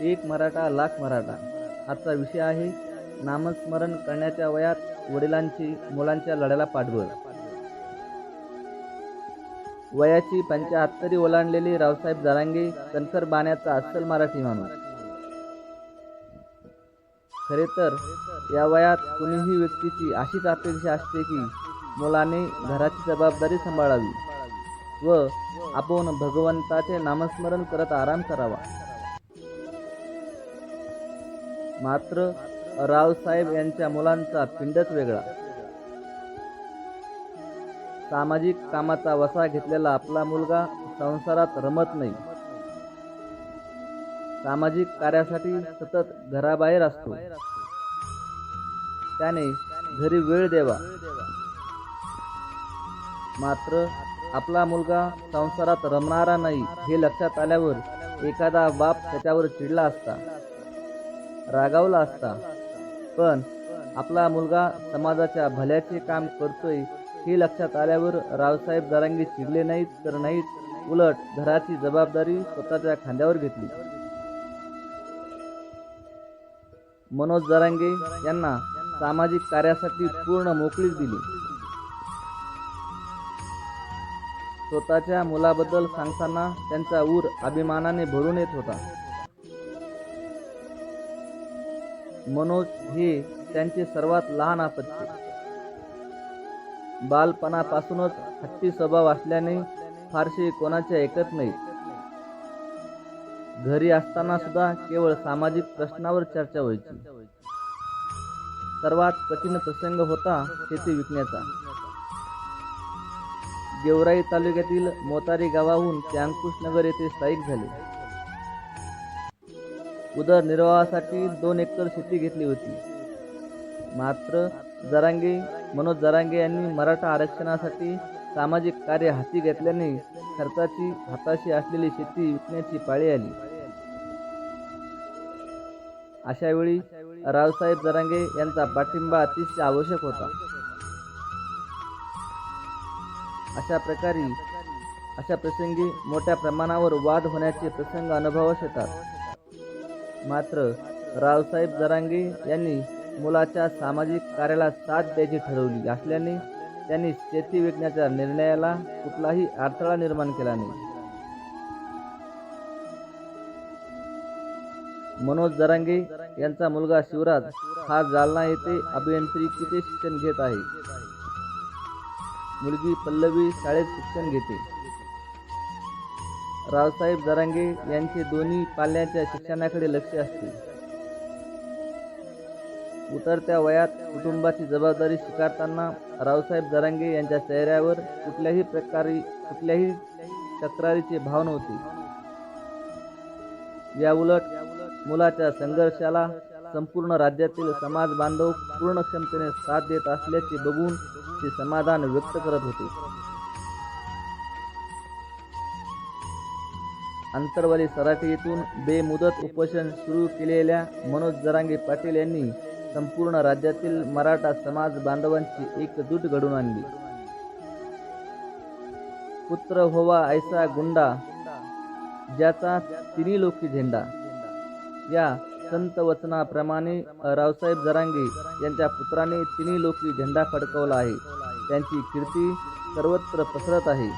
एक मराठा लाख मराठा. आजचा विषय आहे नामस्मरण करण्याच्या वयात वडिलांची मुलांच्या लढ्याला पाठबळ. वयाची पंच्याहत्तरी ओलांडलेली रावसाहेब जरांगे कणसर बाण्याचा अस्सल मराठी माणूस. खरे तर या वयात कुणीही व्यक्तीची अशीच अपेक्षा असते की मुलाने घराची जबाबदारी सांभाळावी व आपण भगवंताचे नामस्मरण करत आराम करावा. मात्र रावसाहेब यांच्या मुलांचा पिंडच वेगळा. सामाजिक कामाचा वसा घेतलेला आपला मुलगा संसारात रमत नाही. सामाजिक कार्यासाठी सतत घराबाहेर असतो. त्याने घरी वेळ द्यावा. मात्र आपला मुलगा संसारात रमणारा नाही हे लक्षात आल्यावर एखादा बाप त्याच्यावर चिडला असता. रागावला असता. पण आपला मुलगा समाजाच्या भल्याचे काम करतोय हे लक्षात आल्यावर रावसाहेब जरांगे चिडले नाहीत तर नाहीत उलट घराची जबाबदारी स्वतःच्या खांद्यावर घेतली. मनोज जरांगे यांना सामाजिक कार्यासाठी पूर्ण मोकळीक दिली. स्वतःच्या मुलाबद्दल सांगताना त्यांचा ऊर अभिमानाने भरून येत होता. मनोज हे त्यांचे सर्वात लहान आपत्ती बालपणापासूनच हट्टी स्वभाव असल्याने फारसे कोणाचे ऐकत नाही. घरी असताना सुद्धा केवळ सामाजिक प्रश्नावर चर्चा व्हायची. सर्वात कठीण प्रसंग होता शेती विकण्याचा. गेवराई तालुक्यातील मोतारी गावाहून ते अंकुशनगर येथे स्थायिक झाले. उदरनिर्वाहासाठी दोन एकर शेती घेतली होती. मात्र जरांगे मनोज जरांगे यांनी मराठा आरक्षणासाठी सामाजिक कार्य हाती घेतल्याने खर्चाची हाताशी असलेली शेती विकण्याची पाळी आली. अशा वेळी रावसाहेब जरांगे यांचा पाठिंबा अतिशय आवश्यक होता. अशा प्रकारे अशा प्रसंगी मोठ्या प्रमाणावर वाद होण्याचे प्रसंग अनुभवच येतात. मात्र रावसाहेब जरांगे यांनी मुलाच्या सामाजिक कार्याला साथ द्यायची ठरवली असल्याने त्यांनी शेती विकण्याच्या निर्णयाला कुठलाही अडथळा निर्माण केला नाही. मनोज जरांगे यांचा मुलगा शिवराज हा जालना येथे अभियांत्रिकीचे शिक्षण घेत आहे? मुलगी पल्लवी शाळेत शिक्षण घेते. रावसाहेब जरांगे यांचे दोन्ही पाल्याच्या शिक्षणाकडे लक्ष असते. उतरत्या वयात कुटुंबाची जबाबदारी स्वीकारताना रावसाहेब जरांगे यांच्या चेहऱ्यावर कुठल्याही प्रकारे कुठल्याही तक्रारीचे भाव नव्हते या उलट मुलाच्या संघर्षाला संपूर्ण राज्यातील समाज बांधव पूर्ण क्षमतेने साथ देत असल्याचे बघून ते समाधान व्यक्त करत होते. अंतरवाली सराठी येथून बेमुदत उपोषण सुरू केलेल्या मनोज जरांगे पाटील यांनी संपूर्ण राज्यातील मराठा समाज बांधवांची एकजूट घडून आणली. पुत्र होवा ऐसा गुंडा ज्याचा तिन्ही लोकी झेंडा. या संत वचनाप्रमाणे रावसाहेब जरांगे यांच्या पुत्राने तिन्ही लोकी झेंडा फडकवला आहे. त्यांची कीर्ती सर्वत्र पसरत आहे.